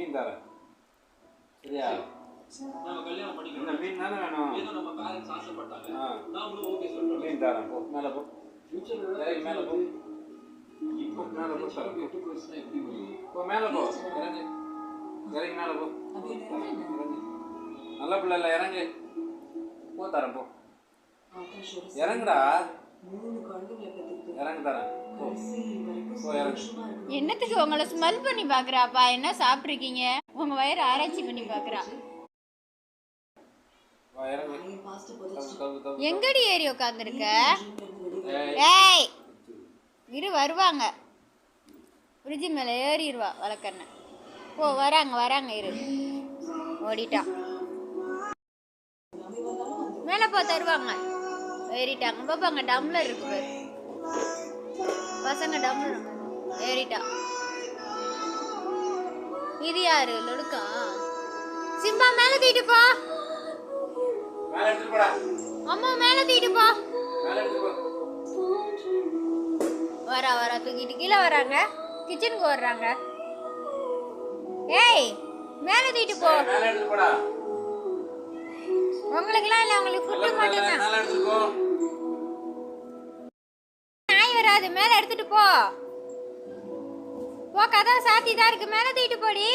மீன் தரேன் சரியா நம்ம கல்யாணம் இந்த பண்ணிக்கணும் மீன் தானே வேணும்? ஏதோ நம்ம பேரண்ட்ஸ் ஆசைப்பட்டாங்க. நாமளும் ஓகே சொல்றோம் மீன் தரேன் போ மேலே போ. ஃபியூச்சர்ல இறங்கி மேலே போ. இப்போ மேலே போ. எட்டு போச்சுன்னா எப்படி போ மேலே போ. இறங்கு. இறங்கி மேலே போ. நல்ல பிள்ளை இல்லை இறங்கு. போ தரேன் போ. இறங்குடா. இறங்கு தரேன். என்னத்துக்கு உங்களை ஸ்மெல் பண்ணி பாக்குறாப்பா என்ன சாப்பிட்ருக்கீங்க? உங்கள் வயிறு ஆராய்ச்சி பண்ணி பாக்குறா எங்கடி ஏறி உட்காந்துருக்க ஏய் இரு வருவாங்க. ஃப்ரிட்ஜு மேலே ஏறிடுவா வளர்க்கண்ண ஓ வராங்க வராங்க இரு. ஓடிட்டான். மேலே போ தருவாங்க. ஏறிட்டாங்க. பாப்பா டம்ளர் இருக்கு பாரு. பசங்க டம்ளர் ஏறிட்டான் இது யாரு? லொடுக்கா சிம்பா மேலே தூக்கிட்டு போ. அம்மா மேலே தூக்கிட்டு போ. வரா வரா தூக்கிட்டு கீழே வராங்க. கிச்சனுக்கு வர்றாங்க. ஏய் மேலே தூக்கிட்டு போ. உங்களுக்குலாம் இல்லை உங்களுக்கு ஃபுட்டு மட்டும்தான். மேலே மேல மேலே எடுத்துட்டு போ. போ கதவை சாத்தி தான் இருக்கு. மேலே தூக்கிட்டு போடி.